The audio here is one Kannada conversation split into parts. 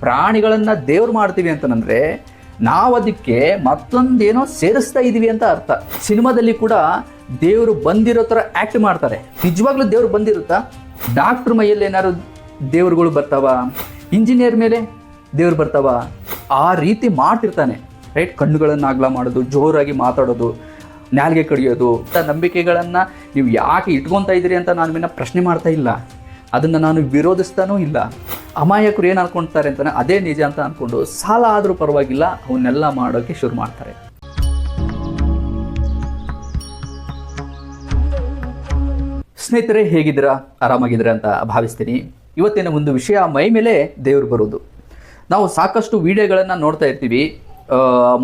ಪ್ರಾಣಿಗಳನ್ನ ದೇವ್ರು ಮಾಡ್ತೀವಿ ಅಂತಂದ್ರೆ ನಾವು ಅದಕ್ಕೆ ಮತ್ತೊಂದೇನೋ ಸೇರಿಸ್ತಾ ಇದ್ದೀವಿ ಅಂತ ಅರ್ಥ. ಸಿನಿಮಾದಲ್ಲಿ ಕೂಡ ದೇವರು ಬಂದಿರೋ ಥರ ಆ್ಯಕ್ಟ್ ಮಾಡ್ತಾರೆ. ನಿಜವಾಗ್ಲೂ ದೇವ್ರು ಬಂದಿರುತ್ತಾ? ಡಾಕ್ಟ್ರ್ ಮೈಯಲ್ಲಿ ಏನಾದ್ರು ದೇವ್ರುಗಳು ಬರ್ತಾವ? ಇಂಜಿನಿಯರ್ ಮೇಲೆ ದೇವ್ರು ಬರ್ತಾವ? ಆ ರೀತಿ ಮಾಡ್ತಿರ್ತಾನೆ. ರೈಟ್ ಕಣ್ಣುಗಳನ್ನು ಅಗಲ ಮಾಡೋದು, ಜೋರಾಗಿ ಮಾತಾಡೋದು, ನಾಲ್ಗೆ ಕಡಿಯೋದು, ಇಂಥ ನಂಬಿಕೆಗಳನ್ನು ನೀವು ಯಾಕೆ ಇಟ್ಕೊತಾ ಇದ್ದೀರಿ ಅಂತ ನಾನು ನಿಮ್ಮನ್ನ ಪ್ರಶ್ನೆ ಮಾಡ್ತಾ ಇಲ್ಲ. ಅದನ್ನು ನಾನು ವಿರೋಧಿಸ್ತಾನೂ ಇಲ್ಲ. ಅಮಾಯಕರು ಏನು ಅನ್ಕೊಳ್ತಾರೆ ಅಂತಾನೆ ಅದೇ ನಿಜ ಅಂತ ಅಂದ್ಕೊಂಡು ಸಾಲ ಆದರೂ ಪರವಾಗಿಲ್ಲ, ಅವನ್ನೆಲ್ಲ ಮಾಡೋಕ್ಕೆ ಶುರು ಮಾಡ್ತಾರೆ. ಸ್ನೇಹಿತರೆ, ಹೇಗಿದ್ದೀರಾ? ಆರಾಮಾಗಿದ್ದೀರಾ ಅಂತ ಭಾವಿಸ್ತೀನಿ. ಇವತ್ತಿನ ಒಂದು ವಿಷಯ ಮೈ ಮೇಲೆ ದೇವರು ಬರೋದು. ನಾವು ಸಾಕಷ್ಟು ವಿಡಿಯೋಗಳನ್ನು ನೋಡ್ತಾ ಇರ್ತೀವಿ.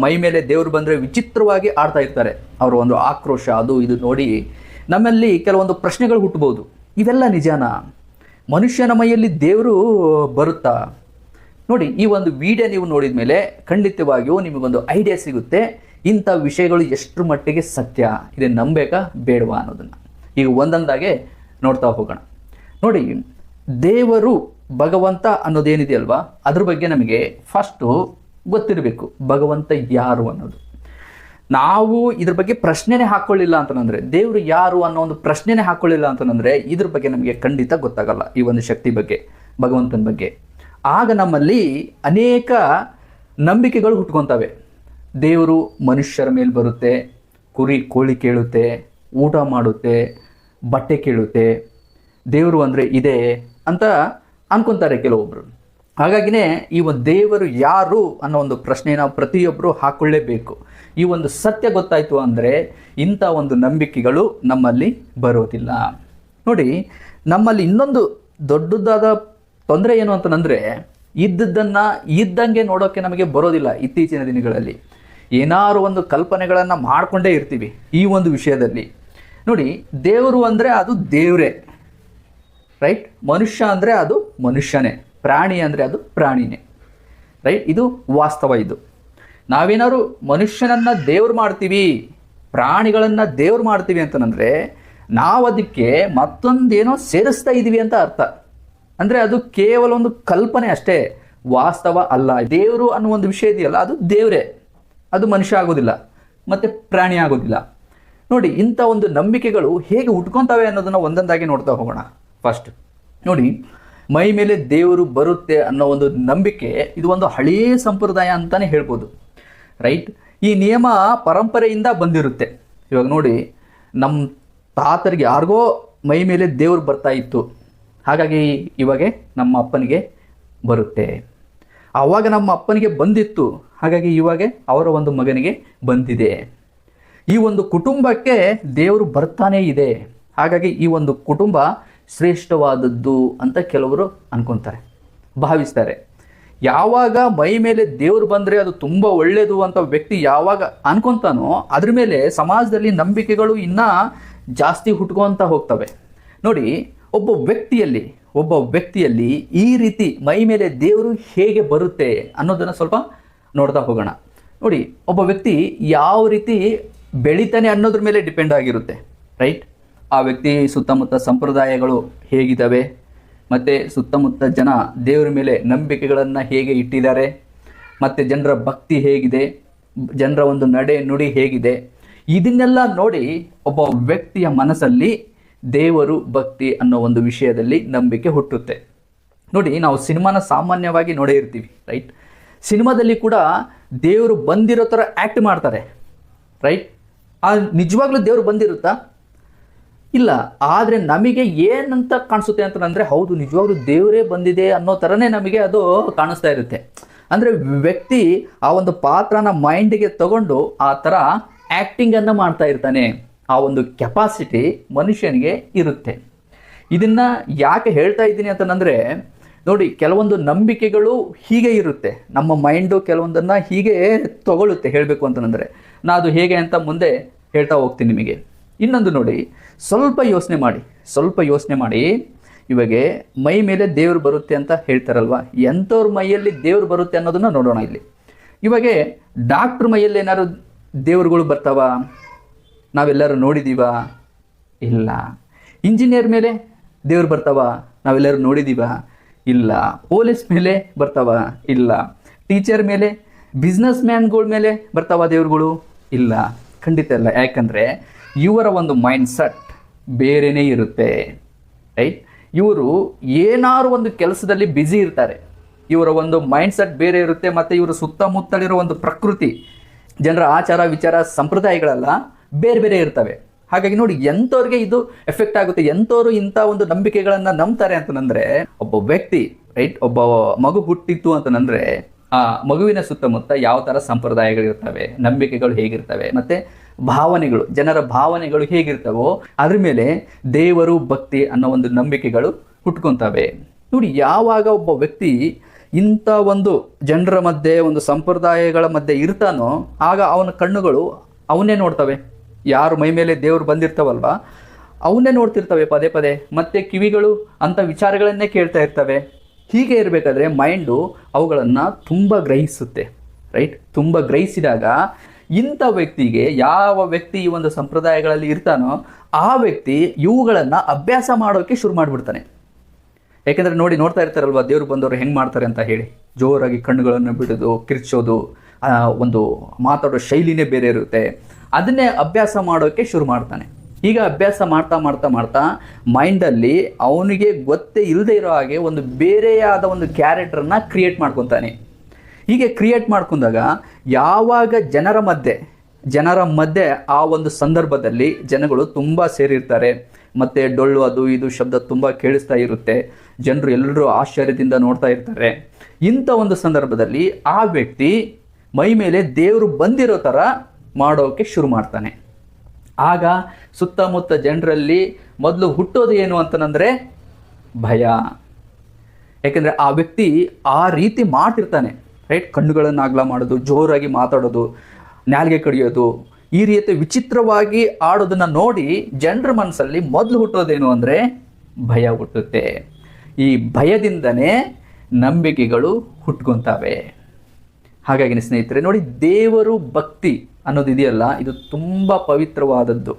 ಮೈ ಮೇಲೆ ದೇವರು ಬಂದರೆ ವಿಚಿತ್ರವಾಗಿ ಆಡ್ತಾ ಇರ್ತಾರೆ. ಅವರ ಒಂದು ಆಕ್ರೋಶ, ಅದು ಇದು ನೋಡಿ ನಮ್ಮಲ್ಲಿ ಕೆಲವೊಂದು ಪ್ರಶ್ನೆಗಳು ಹುಟ್ಟಬಹುದು. ಇವೆಲ್ಲ ನಿಜಾನಾ? ಮನುಷ್ಯನ ಮೈಯಲ್ಲಿ ದೇವರು ಬರುತ್ತಾ? ನೋಡಿ, ಈ ಒಂದು ವಿಡಿಯೋ ನೀವು ನೋಡಿದ ಮೇಲೆ ಖಂಡಿತವಾಗಿಯೂ ನಿಮಗೊಂದು ಐಡಿಯಾ ಸಿಗುತ್ತೆ. ಇಂಥ ವಿಷಯಗಳು ಎಷ್ಟರ ಮಟ್ಟಿಗೆ ಸತ್ಯ? ಇದೆ ನಂಬೇಕಾ? ಬೇಡವಾ ಅನ್ನೋದನ್ನು. ಈಗ ಒಂದೊಂದಾಗೆ ನೋಡ್ತಾ ಹೋಗೋಣ. ನೋಡಿ, ದೇವರು ಭಗವಂತ ಅನ್ನೋದೇನಿದೆಯಲ್ವಾ ಅದ್ರ ಬಗ್ಗೆ ನಮಗೆ ಫಸ್ಟು ಗೊತ್ತಿರಬೇಕು. ಭಗವಂತ ಯಾರು ಅನ್ನೋದು? ನಾವು ಇದ್ರ ಬಗ್ಗೆ ಪ್ರಶ್ನೆನೇ ಹಾಕೊಳ್ಳಿಲ್ಲ ಅಂತಂದ್ರೆ, ದೇವರು ಯಾರು ಅನ್ನೋ ಒಂದು ಪ್ರಶ್ನೆನೇ ಹಾಕೊಳ್ಳಿಲ್ಲ ಅಂತಂದ್ರೆ, ಇದ್ರ ಬಗ್ಗೆ ನಮಗೆ ಖಂಡಿತ ಗೊತ್ತಾಗಲ್ಲ ಈ ಒಂದು ಶಕ್ತಿ ಬಗ್ಗೆ, ಭಗವಂತನ ಬಗ್ಗೆ. ಆಗ ನಮ್ಮಲ್ಲಿ ಅನೇಕ ನಂಬಿಕೆಗಳು ಹುಟ್ಕೊತವೆ. ದೇವರು ಮನುಷ್ಯರ ಮೇಲೆ ಬರುತ್ತೆ, ಕುರಿ ಕೋಳಿ ಕೇಳುತ್ತೆ, ಊಟ ಮಾಡುತ್ತೆ, ಬಟ್ಟೆ ಕೇಳುತ್ತೆ, ದೇವರು ಅಂದರೆ ಇದೆ ಅಂತ ಅನ್ಕೊಂತಾರೆ ಕೆಲವೊಬ್ಬರು ಹಾಗಾಗಿನೇ ಈ ಒಂದು ದೇವರು ಯಾರು ಅನ್ನೋ ಒಂದು ಪ್ರಶ್ನೆನ ಪ್ರತಿಯೊಬ್ಬರು ಹಾಕೊಳ್ಳೇಬೇಕು. ಈ ಒಂದು ಸತ್ಯ ಗೊತ್ತಾಯಿತು ಅಂದರೆ ಇಂಥ ಒಂದು ನಂಬಿಕೆಗಳು ನಮ್ಮಲ್ಲಿ ಬರೋದಿಲ್ಲ. ನೋಡಿ, ನಮ್ಮಲ್ಲಿ ಇನ್ನೊಂದು ದೊಡ್ಡದಾದ ತೊಂದರೆ ಏನು ಅಂತಂದರೆ, ಇದ್ದದ್ದನ್ನು ಇದ್ದಂಗೆ ನೋಡೋಕ್ಕೆ ನಮಗೆ ಬರೋದಿಲ್ಲ ಇತ್ತೀಚಿನ ದಿನಗಳಲ್ಲಿ. ಏನಾರು ಒಂದು ಕಲ್ಪನೆಗಳನ್ನು ಮಾಡಿಕೊಂಡೇ ಇರ್ತೀವಿ ಈ ಒಂದು ವಿಷಯದಲ್ಲಿ. ನೋಡಿ, ದೇವರು ಅಂದರೆ ಅದು ದೇವರೇ. ರೈಟ್? ಮನುಷ್ಯ ಅಂದರೆ ಅದು ಮನುಷ್ಯನೇ. ಪ್ರಾಣಿ ಅಂದರೆ ಅದು ಪ್ರಾಣಿನೇ ರೈಟ್ ಇದು ವಾಸ್ತವ ಇದು. ನಾವೇನಾದ್ರು ಮನುಷ್ಯನನ್ನು ದೇವ್ರು ಮಾಡ್ತೀವಿ, ಪ್ರಾಣಿಗಳನ್ನು ದೇವ್ರು ಮಾಡ್ತೀವಿ ಅಂತಂದರೆ ನಾವು ಅದಕ್ಕೆ ಮತ್ತೊಂದೇನೋ ಸೇರಿಸ್ತಾ ಇದ್ದೀವಿ ಅಂತ ಅರ್ಥ. ಅಂದರೆ ಅದು ಕೇವಲ ಒಂದು ಕಲ್ಪನೆ ಅಷ್ಟೇ, ವಾಸ್ತವ ಅಲ್ಲ. ದೇವರು ಅನ್ನೋ ಒಂದು ವಿಷಯ ಇದೆಯಲ್ಲ, ಅದು ದೇವರೇ. ಅದು ಮನುಷ್ಯ ಆಗೋದಿಲ್ಲ, ಮತ್ತು ಪ್ರಾಣಿ ಆಗೋದಿಲ್ಲ. ನೋಡಿ, ಇಂಥ ಒಂದು ನಂಬಿಕೆಗಳು ಹೇಗೆ ಉಟ್ಕೊತಾವೆ ಅನ್ನೋದನ್ನು ಒಂದೊಂದಾಗಿ ನೋಡ್ತಾ ಹೋಗೋಣ. ಫಸ್ಟ್ ನೋಡಿ ಮೈ ಮೇಲೆ ದೇವರು ಬರುತ್ತೆ ಅನ್ನೋ ಒಂದು ನಂಬಿಕೆ ಇದು ಒಂದು ಹಳೆಯ ಸಂಪ್ರದಾಯ ಅಂತಲೇ ಹೇಳ್ಬೋದು. ರೈಟ್ ಈ ನಿಯಮ ಪರಂಪರೆಯಿಂದ ಬಂದಿರುತ್ತೆ. ಇವಾಗ ನೋಡಿ ನಮ್ಮ ತಾತರಿಗೆ ಯಾರಿಗೋ ಮೈ ಮೇಲೆ ದೇವರು ಬರ್ತಾ ಇತ್ತು. ಹಾಗಾಗಿ ಇವಾಗ ನಮ್ಮ ಅಪ್ಪನಿಗೆ ಬರುತ್ತೆ. ಆವಾಗ ನಮ್ಮ ಅಪ್ಪನಿಗೆ ಬಂದಿತ್ತು. ಹಾಗಾಗಿ ಇವಾಗ ಅವರ ಒಂದು ಮಗನಿಗೆ ಬಂದಿದೆ. ಈ ಒಂದು ಕುಟುಂಬಕ್ಕೆ ದೇವರು ಬರ್ತಾನೇ ಇದೆ. ಹಾಗಾಗಿ ಈ ಒಂದು ಕುಟುಂಬ ಶ್ರೇಷ್ಠವಾದದ್ದು ಅಂತ ಕೆಲವರು ಅನ್ಕೊಂತಾರೆ, ಭಾವಿಸ್ತಾರೆ. ಯಾವಾಗ ಮೈ ಮೇಲೆ ದೇವರು ಬಂದರೆ ಅದು ತುಂಬ ಒಳ್ಳೆಯದು ಅಂತ ವ್ಯಕ್ತಿ ಯಾವಾಗ ಅನ್ಕೊತಾನೋ ಅದ್ರ ಮೇಲೆ ಸಮಾಜದಲ್ಲಿ ನಂಬಿಕೆಗಳು ಇನ್ನೂ ಜಾಸ್ತಿ ಹುಟ್ಕೊಂತ ಹೋಗ್ತವೆ. ನೋಡಿ, ಒಬ್ಬ ವ್ಯಕ್ತಿಯಲ್ಲಿ ಒಬ್ಬ ವ್ಯಕ್ತಿಯಲ್ಲಿ ಈ ರೀತಿ ಮೈ ಮೇಲೆ ದೇವರು ಹೇಗೆ ಬರುತ್ತೆ ಅನ್ನೋದನ್ನು ಸ್ವಲ್ಪ ನೋಡ್ತಾ ಹೋಗೋಣ. ನೋಡಿ, ಒಬ್ಬ ವ್ಯಕ್ತಿ ಯಾವ ರೀತಿ ಬೆಳಿತಾನೆ ಅನ್ನೋದ್ರ ಮೇಲೆ ಡಿಪೆಂಡ್ ಆಗಿರುತ್ತೆ, ರೈಟ್? ಆ ವ್ಯಕ್ತಿ ಸುತ್ತಮುತ್ತ ಸಂಪ್ರದಾಯಗಳು ಹೇಗಿದ್ದಾವೆ? ಮತ್ತು ಸುತ್ತಮುತ್ತ ಜನ ದೇವರ ಮೇಲೆ ನಂಬಿಕೆಗಳನ್ನು ಹೇಗೆ ಇಟ್ಟಿದ್ದಾರೆ? ಮತ್ತು ಜನರ ಭಕ್ತಿ ಹೇಗಿದೆ? ಜನರ ಒಂದು ನಡೆ ನುಡಿ ಹೇಗಿದೆ? ಇದನ್ನೆಲ್ಲ ನೋಡಿ ಒಬ್ಬ ವ್ಯಕ್ತಿಯ ಮನಸ್ಸಲ್ಲಿ ದೇವರು ಭಕ್ತಿ ಅನ್ನೋ ಒಂದು ವಿಷಯದಲ್ಲಿ ನಂಬಿಕೆ ಹುಟ್ಟುತ್ತೆ. ನೋಡಿ, ನಾವು ಸಿನಿಮಾನ ಸಾಮಾನ್ಯವಾಗಿ ನೋಡೇ ಇರ್ತೀವಿ ರೈಟ್ ಸಿನಿಮಾದಲ್ಲಿ ಕೂಡ ದೇವರು ಬಂದಿರೋ ಥರ ಆ್ಯಕ್ಟ್ ಮಾಡ್ತಾರೆ ರೈಟ್ ಆ ನಿಜವಾಗ್ಲೂ ದೇವರು ಬಂದಿರುತ್ತಾ? ಇಲ್ಲ, ಆದರೆ ನಮಗೆ ಏನಂತ ಕಾಣಿಸುತ್ತೆ ಅಂತಂದರೆ ಹೌದು, ನಿಜವಾಗ್ಲೂ ದೇವರೇ ಬಂದಿದೆ ಅನ್ನೋ ಥರನೇ ನಮಗೆ ಅದು ಕಾಣಿಸ್ತಾ ಇರುತ್ತೆ. ಅಂದರೆ ವ್ಯಕ್ತಿ ಆ ಒಂದು ಪಾತ್ರನ ಮೈಂಡಿಗೆ ತಗೊಂಡು ಆ ಥರ ಆ್ಯಕ್ಟಿಂಗನ್ನು ಮಾಡ್ತಾ ಇರ್ತಾನೆ. ಆ ಒಂದು ಕೆಪಾಸಿಟಿ ಮನುಷ್ಯನಿಗೆ ಇರುತ್ತೆ. ಇದನ್ನು ಯಾಕೆ ಹೇಳ್ತಾ ಇದ್ದೀನಿ ಅಂತಂದರೆ ನೋಡಿ, ಕೆಲವೊಂದು ನಂಬಿಕೆಗಳು ಹೀಗೆ ಇರುತ್ತೆ. ನಮ್ಮ ಮೈಂಡು ಕೆಲವೊಂದನ್ನು ಹೀಗೆ ತಗೊಳ್ಳುತ್ತೆ, ಹೇಳಬೇಕು ಅಂತಂದರೆ ನಾ ಅದು ಹೇಗೆ ಅಂತ ಮುಂದೆ ಹೇಳ್ತಾ ಹೋಗ್ತೀನಿ ನಿಮಗೆ. ಇನ್ನೊಂದು ನೋಡಿ, ಸ್ವಲ್ಪ ಯೋಚನೆ ಮಾಡಿ, ಸ್ವಲ್ಪ ಯೋಚನೆ ಮಾಡಿ. ಇವಾಗ ಮೈ ಮೇಲೆ ದೇವರು ಬರುತ್ತೆ ಅಂತ ಹೇಳ್ತಾರಲ್ವ? ಎಂಥವ್ರ ಮೈಯಲ್ಲಿ ದೇವರು ಬರುತ್ತೆ ಅನ್ನೋದನ್ನ ನೋಡೋಣ ಇಲ್ಲಿ. ಇವಾಗ ಡಾಕ್ಟ್ರ್ ಮೈಯಲ್ಲಿ ಏನಾದ್ರು ದೇವರುಗಳು ಬರ್ತಾವ? ನಾವೆಲ್ಲರೂ ನೋಡಿದ್ದೀವ ಇಲ್ಲ. ಇಂಜಿನಿಯರ್ ಮೇಲೆ ದೇವ್ರು ಬರ್ತಾವ? ನಾವೆಲ್ಲರೂ ನೋಡಿದ್ದೀವ ಇಲ್ಲ. ಪೊಲೀಸ್ ಮೇಲೆ ಬರ್ತಾವ? ಇಲ್ಲ. ಟೀಚರ್ ಮೇಲೆ, ಬಿಸ್ನೆಸ್ ಮ್ಯಾನ್ಗಳ ಮೇಲೆ ಬರ್ತಾವ ದೇವ್ರುಗಳು? ಇಲ್ಲ. ಖಂಡಿತ ಇಲ್ಲ. ಯಾಕಂದರೆ ಇವರ ಒಂದು ಮೈಂಡ್ ಸೆಟ್ ಬೇರೆನೇ ಇರುತ್ತೆ ರೈಟ್ ಇವರು ಏನಾದ್ರು ಒಂದು ಕೆಲಸದಲ್ಲಿ ಬ್ಯುಸಿ ಇರ್ತಾರೆ. ಇವರ ಒಂದು ಮೈಂಡ್ ಸೆಟ್ ಬೇರೆ ಇರುತ್ತೆ, ಮತ್ತು ಇವರು ಸುತ್ತಮುತ್ತಲಿರೋ ಒಂದು ಪ್ರಕೃತಿ, ಜನರ ಆಚಾರ ವಿಚಾರ, ಸಂಪ್ರದಾಯಗಳೆಲ್ಲ ಬೇರೆ ಬೇರೆ ಇರ್ತವೆ. ಹಾಗಾಗಿ ನೋಡಿ, ಎಂಥವ್ರಿಗೆ ಇದು ಎಫೆಕ್ಟ್ ಆಗುತ್ತೆ, ಎಂಥವ್ರು ಇಂಥ ಒಂದು ನಂಬಿಕೆಗಳನ್ನು ನಂಬ್ತಾರೆ ಅಂತಂದರೆ ಒಬ್ಬ ವ್ಯಕ್ತಿ ರೈಟ್ ಒಬ್ಬ ಮಗು ಹುಟ್ಟಿತ್ತು ಅಂತಂದರೆ ಆ ಮಗುವಿನ ಸುತ್ತಮುತ್ತ ಯಾವ ಥರ ಸಂಪ್ರದಾಯಗಳಿರ್ತವೆ, ನಂಬಿಕೆಗಳು ಹೇಗಿರ್ತವೆ, ಮತ್ತೆ ಭಾವನೆಗಳು, ಜನರ ಭಾವನೆಗಳು ಹೇಗಿರ್ತವೋ ಅದ್ರ ಮೇಲೆ ದೇವರು ಭಕ್ತಿ ಅನ್ನೋ ಒಂದು ನಂಬಿಕೆಗಳು ಹುಟ್ಕೊಂತವೆ. ನೋಡಿ, ಯಾವಾಗ ಒಬ್ಬ ವ್ಯಕ್ತಿ ಇಂಥ ಒಂದು ಜನರ ಮಧ್ಯೆ, ಒಂದು ಸಂಪ್ರದಾಯಗಳ ಮಧ್ಯೆ ಇರ್ತಾನೋ, ಆಗ ಅವನ ಕಣ್ಣುಗಳು ಅವನ್ನೇ ನೋಡ್ತವೆ. ಯಾರು ಮೈ ಮೇಲೆ ದೇವರು ಬಂದಿರ್ತಾವಲ್ವ ಅವನ್ನೇ ನೋಡ್ತಿರ್ತವೆ ಪದೇ ಪದೇ. ಮತ್ತೆ ಕಿವಿಗಳು ಅಂಥ ವಿಚಾರಗಳನ್ನೇ ಕೇಳ್ತಾ ಇರ್ತವೆ. ಹೀಗೆ ಇರಬೇಕಾದ್ರೆ ಮೈಂಡು ಅವುಗಳನ್ನು ತುಂಬ ಗ್ರಹಿಸುತ್ತೆ, ರೈಟ್? ತುಂಬ ಗ್ರಹಿಸಿದಾಗ ಇಂಥ ವ್ಯಕ್ತಿಗೆ ಯಾವ ವ್ಯಕ್ತಿ ಈ ಒಂದು ಸಂಪ್ರದಾಯಗಳಲ್ಲಿ ಇರ್ತಾನೋ ಆ ವ್ಯಕ್ತಿ ಇವುಗಳನ್ನು ಅಭ್ಯಾಸ ಮಾಡೋಕ್ಕೆ ಶುರು ಮಾಡಿಬಿಡ್ತಾನೆ. ಯಾಕೆಂದರೆ ನೋಡಿ ನೋಡ್ತಾ ಇರ್ತಾರಲ್ವ, ದೇವರು ಬಂದವರು ಹೆಂಗೆ ಮಾಡ್ತಾರೆ ಅಂತ ಹೇಳಿ. ಜೋರಾಗಿ ಕಣ್ಣುಗಳನ್ನು ಬಿಡೋದು, ಕಿರ್ಚೋದು ಒಂದು ಮಾತಾಡೋ ಶೈಲಿನೇ ಬೇರೆ ಇರುತ್ತೆ. ಅದನ್ನೇ ಅಭ್ಯಾಸ ಮಾಡೋಕ್ಕೆ ಶುರು ಮಾಡ್ತಾನೆ. ಈಗ ಅಭ್ಯಾಸ ಮಾಡ್ತಾ ಮಾಡ್ತಾ ಮಾಡ್ತಾ ಮೈಂಡಲ್ಲಿ ಅವನಿಗೆ ಗೊತ್ತೇ ಇಲ್ಲದೆ ಇರೋ ಹಾಗೆ ಒಂದು ಬೇರೆಯಾದ ಒಂದು ಕ್ಯಾರೆಕ್ಟರ್ನ ಕ್ರಿಯೇಟ್ ಮಾಡ್ಕೊತಾನೆ. ಹೀಗೆ ಕ್ರಿಯೇಟ್ ಮಾಡ್ಕೊಂಡಾಗ ಯಾವಾಗ ಜನರ ಮಧ್ಯೆ ಜನರ ಮಧ್ಯೆ ಆ ಒಂದು ಸಂದರ್ಭದಲ್ಲಿ ಜನಗಳು ತುಂಬ ಸೇರಿರ್ತಾರೆ. ಮತ್ತು ಡೊಳ್ಳು ಅದು ಇದು ಶಬ್ದ ತುಂಬ ಕೇಳಿಸ್ತಾ ಇರುತ್ತೆ. ಜನರು ಎಲ್ಲರೂ ಆಶ್ಚರ್ಯದಿಂದ ನೋಡ್ತಾ ಇರ್ತಾರೆ. ಇಂಥ ಒಂದು ಸಂದರ್ಭದಲ್ಲಿ ಆ ವ್ಯಕ್ತಿ ಮೈ ಮೇಲೆ ದೇವರು ಬಂದಿರೋ ಥರ ಮಾಡೋಕ್ಕೆ ಶುರು ಮಾಡ್ತಾನೆ. ಆಗ ಸುತ್ತಮುತ್ತ ಜನರಲ್ಲಿ ಮೊದಲು ಹುಟ್ಟೋದು ಏನು ಅಂತಂದರೆ ಭಯ. ಯಾಕೆಂದರೆ ಆ ವ್ಯಕ್ತಿ ಆ ರೀತಿ ಮಾಡ್ತಿರ್ತಾನೆ. ರೈಟ್ ಕಣ್ಣುಗಳನ್ನು ಅಗಲ ಮಾಡೋದು, ಜೋರಾಗಿ ಮಾತಾಡೋದು, ನಾಲಿಗೆ ಕಡಿಯೋದು, ಈ ರೀತಿ ವಿಚಿತ್ರವಾಗಿ ಆಡೋದನ್ನು ನೋಡಿ ಜನರ ಮನಸ್ಸಲ್ಲಿ ಮೊದಲು ಹುಟ್ಟೋದೇನು ಅಂದರೆ ಭಯ ಹುಟ್ಟುತ್ತೆ. ಈ ಭಯದಿಂದನೇ ನಂಬಿಕೆಗಳು ಹುಟ್ಕೊತಾವೆ. ಹಾಗಾಗಿ ಸ್ನೇಹಿತರೆ, ನೋಡಿ ದೇವರು ಭಕ್ತಿ ಅನ್ನೋದು ಇದೆಯಲ್ಲ, ಇದು ತುಂಬ ಪವಿತ್ರವಾದದ್ದು.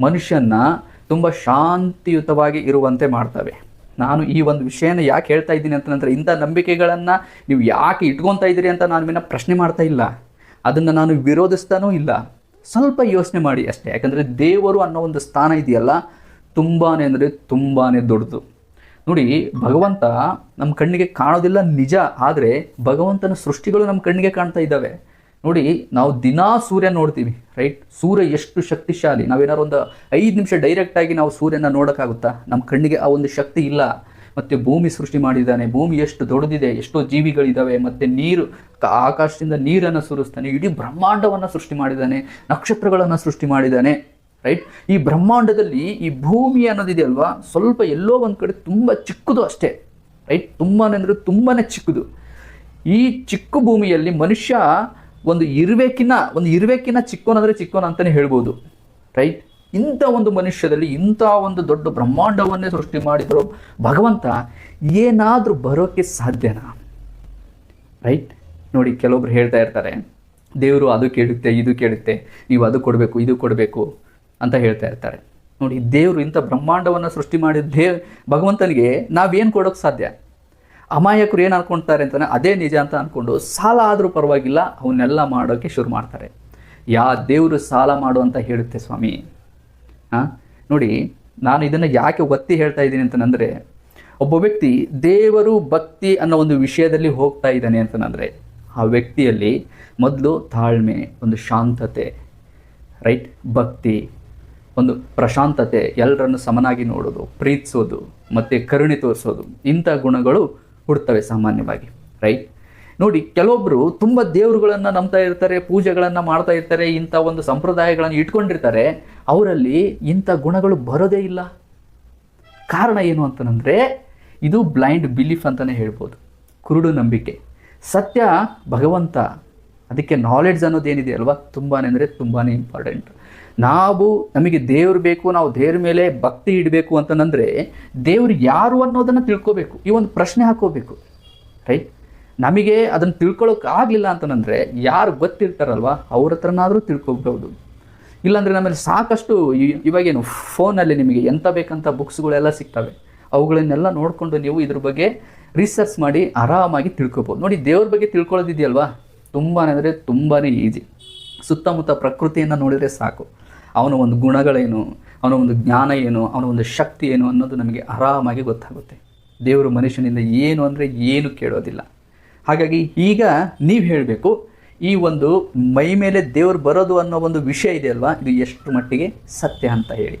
ಮನುಷ್ಯನ ತುಂಬ ಶಾಂತಿಯುತವಾಗಿ ಇರುವಂತೆ ಮಾಡ್ತವೆ. ನಾನು ಈ ಒಂದು ವಿಷಯನ ಯಾಕೆ ಹೇಳ್ತಾ ಇದ್ದೀನಿ ಅಂತ ನಂತರ ಇಂಥ ನಂಬಿಕೆಗಳನ್ನು ನೀವು ಯಾಕೆ ಇಟ್ಕೊತಾ ಇದ್ದೀರಿ ಅಂತ ನಾನು ನಿನ್ನ ಪ್ರಶ್ನೆ ಮಾಡ್ತಾ ಇಲ್ಲ. ಅದನ್ನು ನಾನು ವಿರೋಧಿಸ್ತಾನೂ ಇಲ್ಲ. ಸ್ವಲ್ಪ ಯೋಚನೆ ಮಾಡಿ ಅಷ್ಟೇ. ಯಾಕಂದರೆ ದೇವರು ಅನ್ನೋ ಒಂದು ಸ್ಥಾನ ಇದೆಯಲ್ಲ ತುಂಬಾ ಅಂದರೆ ತುಂಬಾ ದೊಡ್ಡದು. ನೋಡಿ, ಭಗವಂತ ನಮ್ಮ ಕಣ್ಣಿಗೆ ಕಾಣೋದಿಲ್ಲ ನಿಜ, ಆದರೆ ಭಗವಂತನ ಸೃಷ್ಟಿಗಳು ನಮ್ಮ ಕಣ್ಣಿಗೆ ಕಾಣ್ತಾ ಇದ್ದಾವೆ. ನೋಡಿ, ನಾವು ದಿನಾ ಸೂರ್ಯ ನೋಡ್ತೀವಿ ರೈಟ್ ಸೂರ್ಯ ಎಷ್ಟು ಶಕ್ತಿಶಾಲಿ. ನಾವೇನಾದ್ರು ಒಂದು ಐದು ನಿಮಿಷ ಡೈರೆಕ್ಟಾಗಿ ನಾವು ಸೂರ್ಯನ ನೋಡೋಕ್ಕಾಗುತ್ತಾ? ನಮ್ಮ ಕಣ್ಣಿಗೆ ಆ ಒಂದು ಶಕ್ತಿ ಇಲ್ಲ. ಮತ್ತು ಭೂಮಿ ಸೃಷ್ಟಿ ಮಾಡಿದ್ದಾನೆ, ಭೂಮಿ ಎಷ್ಟು ದೊಡ್ಡದಿದೆ, ಎಷ್ಟೋ ಜೀವಿಗಳಿದ್ದಾವೆ ಮತ್ತು ನೀರು ಆಕಾಶದಿಂದ ನೀರನ್ನು ಸುರಿಸ್ತಾನೆ, ಇಡೀ ಬ್ರಹ್ಮಾಂಡವನ್ನು ಸೃಷ್ಟಿ ಮಾಡಿದ್ದಾನೆ, ನಕ್ಷತ್ರಗಳನ್ನು ಸೃಷ್ಟಿ ಮಾಡಿದ್ದಾನೆ ರೈಟ್ ಈ ಬ್ರಹ್ಮಾಂಡದಲ್ಲಿ ಈ ಭೂಮಿ ಅನ್ನೋದಿದೆ ಅಲ್ವಾ ಸ್ವಲ್ಪ ಎಲ್ಲೋ ಒಂದು ಕಡೆ ತುಂಬ ಚಿಕ್ಕದು ಅಷ್ಟೇ ರೈಟ್ ತುಂಬಾ ಅಂದರೆ ತುಂಬಾ ಚಿಕ್ಕದು. ಈ ಚಿಕ್ಕ ಭೂಮಿಯಲ್ಲಿ ಮನುಷ್ಯ ಒಂದು ಇರುವೆಕಿನ ಒಂದು ಇರುವೆಕಿನ ಚಿಕ್ಕೋನಂದ್ರೆ ಚಿಕ್ಕೋನ ಅಂತಲೇ ಹೇಳ್ಬೋದು ರೈಟ್ ಇಂಥ ಒಂದು ಮನುಷ್ಯದಲ್ಲಿ ಇಂಥ ಒಂದು ದೊಡ್ಡ ಬ್ರಹ್ಮಾಂಡವನ್ನೇ ಸೃಷ್ಟಿ ಮಾಡಿದ್ರು ಭಗವಂತ, ಏನಾದರೂ ಬರೋಕ್ಕೆ ಸಾಧ್ಯನಾ? ರೈಟ್ ನೋಡಿ, ಕೆಲವೊಬ್ರು ಹೇಳ್ತಾ ಇರ್ತಾರೆ, ದೇವರು ಅದು ಕೇಳುತ್ತೆ, ಇದು ಕೇಳುತ್ತೆ, ನೀವು ಅದು ಕೊಡಬೇಕು, ಇದು ಕೊಡಬೇಕು ಅಂತ ಹೇಳ್ತಾ ಇರ್ತಾರೆ. ನೋಡಿ, ದೇವರು ಇಂಥ ಬ್ರಹ್ಮಾಂಡವನ್ನು ಸೃಷ್ಟಿ ಮಾಡಿದ ದೇವ್ ಭಗವಂತನಿಗೆ ನಾವೇನು ಕೊಡೋಕ್ಕೆ ಸಾಧ್ಯ? ಅಮಾಯಕರು ಏನು ಅನ್ಕೊಳ್ತಾರೆ ಅಂತಾನೆ ಅದೇ ನಿಜ ಅಂತ ಅಂದ್ಕೊಂಡು ಸಾಲ ಆದರೂ ಪರವಾಗಿಲ್ಲ, ಅವನ್ನೆಲ್ಲ ಮಾಡೋಕ್ಕೆ ಶುರು ಮಾಡ್ತಾರೆ. ಯಾ ದೇವರು ಸಾಲ ಮಾಡು ಅಂತ ಹೇಳುತ್ತೆ ಸ್ವಾಮಿ. ಹಾಂ? ನೋಡಿ, ನಾನು ಇದನ್ನು ಯಾಕೆ ಒತ್ತಿ ಹೇಳ್ತಾ ಇದ್ದೀನಿ ಅಂತಂದರೆ, ಒಬ್ಬ ವ್ಯಕ್ತಿ ದೇವರು ಭಕ್ತಿ ಅನ್ನೋ ಒಂದು ವಿಷಯದಲ್ಲಿ ಹೋಗ್ತಾ ಇದ್ದಾನೆ ಅಂತಂದರೆ, ಆ ವ್ಯಕ್ತಿಯಲ್ಲಿ ಮೊದಲು ತಾಳ್ಮೆ, ಒಂದು ಶಾಂತತೆ, ರೈಟ್? ಭಕ್ತಿ, ಒಂದು ಪ್ರಶಾಂತತೆ, ಎಲ್ಲರನ್ನು ಸಮನಾಗಿ ನೋಡೋದು, ಪ್ರೀತಿಸೋದು, ಮತ್ತು ಕರುಣೆ ತೋರಿಸೋದು, ಇಂಥ ಗುಣಗಳು ಹುಡ್ತವೆ ಸಾಮಾನ್ಯವಾಗಿ ರೈಟ್ ನೋಡಿ ಕೆಲವೊಬ್ಬರು ತುಂಬ ದೇವರುಗಳನ್ನು ನಂಬ್ತಾ ಇರ್ತಾರೆ, ಪೂಜೆಗಳನ್ನು ಮಾಡ್ತಾ ಇರ್ತಾರೆ, ಇಂಥ ಒಂದು ಸಂಪ್ರದಾಯಗಳನ್ನು ಇಟ್ಕೊಂಡಿರ್ತಾರೆ, ಅವರಲ್ಲಿ ಇಂಥ ಗುಣಗಳು ಬರೋದೇ ಇಲ್ಲ. ಕಾರಣ ಏನು ಅಂತಂದರೆ, ಇದು ಬ್ಲೈಂಡ್ ಬಿಲೀಫ್ ಅಂತಲೇ ಹೇಳ್ಬೋದು, ಕುರುಡು ನಂಬಿಕೆ. ಸತ್ಯ ಭಗವಂತ, ಅದಕ್ಕೆ ನಾಲೆಡ್ಜ್ ಅನ್ನೋದೇನಿದೆ ಅಲ್ವಾ? ತುಂಬಾ ಅಂದರೆ ತುಂಬಾ ಇಂಪಾರ್ಟೆಂಟ್ ನಾವು ನಮಗೆ ದೇವ್ರು ಬೇಕು, ನಾವು ದೇವ್ರ ಮೇಲೆ ಭಕ್ತಿ ಇಡಬೇಕು ಅಂತಂದರೆ ದೇವ್ರು ಯಾರು ಅನ್ನೋದನ್ನು ತಿಳ್ಕೋಬೇಕು. ಈ ಒಂದು ಪ್ರಶ್ನೆ ಹಾಕೋಬೇಕು. ರೈಟ್ ನಮಗೆ ಅದನ್ನು ತಿಳ್ಕೊಳ್ಳೋಕೆ ಆಗಲಿಲ್ಲ ಅಂತಂದರೆ ಯಾರು ಗೊತ್ತಿರ್ತಾರಲ್ವ? ಅವ್ರ ಹತ್ರನಾದರೂ ತಿಳ್ಕೊಬಹುದು. ಇಲ್ಲಾಂದರೆ ನಮ್ಮಲ್ಲಿ ಸಾಕಷ್ಟು ಇವಾಗೇನು ಫೋನಲ್ಲಿ ನಿಮಗೆ ಎಂತ ಬೇಕಂತ ಬುಕ್ಸ್ಗಳೆಲ್ಲ ಸಿಗ್ತವೆ. ಅವುಗಳನ್ನೆಲ್ಲ ನೋಡಿಕೊಂಡು ನೀವು ಇದ್ರ ಬಗ್ಗೆ ರಿಸರ್ಚ್ ಮಾಡಿ ಆರಾಮಾಗಿ ತಿಳ್ಕೊಬೋದು ನೋಡಿ, ದೇವ್ರ ಬಗ್ಗೆ ತಿಳ್ಕೊಳ್ಳೋದಿದೆಯಲ್ವಾ? ತುಂಬಾ ಅಂದರೆ ತುಂಬಾ ಈಜಿ ಸುತ್ತಮುತ್ತ ಪ್ರಕೃತಿಯನ್ನು ನೋಡಿದರೆ ಸಾಕು. ಅವನ ಒಂದು ಗುಣಗಳೇನು, ಅವನ ಒಂದು ಜ್ಞಾನ ಏನು, ಅವನ ಒಂದು ಶಕ್ತಿ ಏನು ಅನ್ನೋದು ನಮಗೆ ಆರಾಮಾಗಿ ಗೊತ್ತಾಗುತ್ತೆ. ದೇವರು ಮನುಷ್ಯನಿಂದ ಏನು ಅಂದರೆ ಏನು ಕೇಳೋದಿಲ್ಲ. ಹಾಗಾಗಿ ಈಗ ನೀವು ಹೇಳಬೇಕು, ಈ ಒಂದು ಮೈ ಮೇಲೆ ದೇವರು ಬರೋದು ಅನ್ನೋ ಒಂದು ವಿಷಯ ಇದೆ ಅಲ್ವಾ? ಇದು ಎಷ್ಟು ಮಟ್ಟಿಗೆ ಸತ್ಯ ಅಂತ ಹೇಳಿ.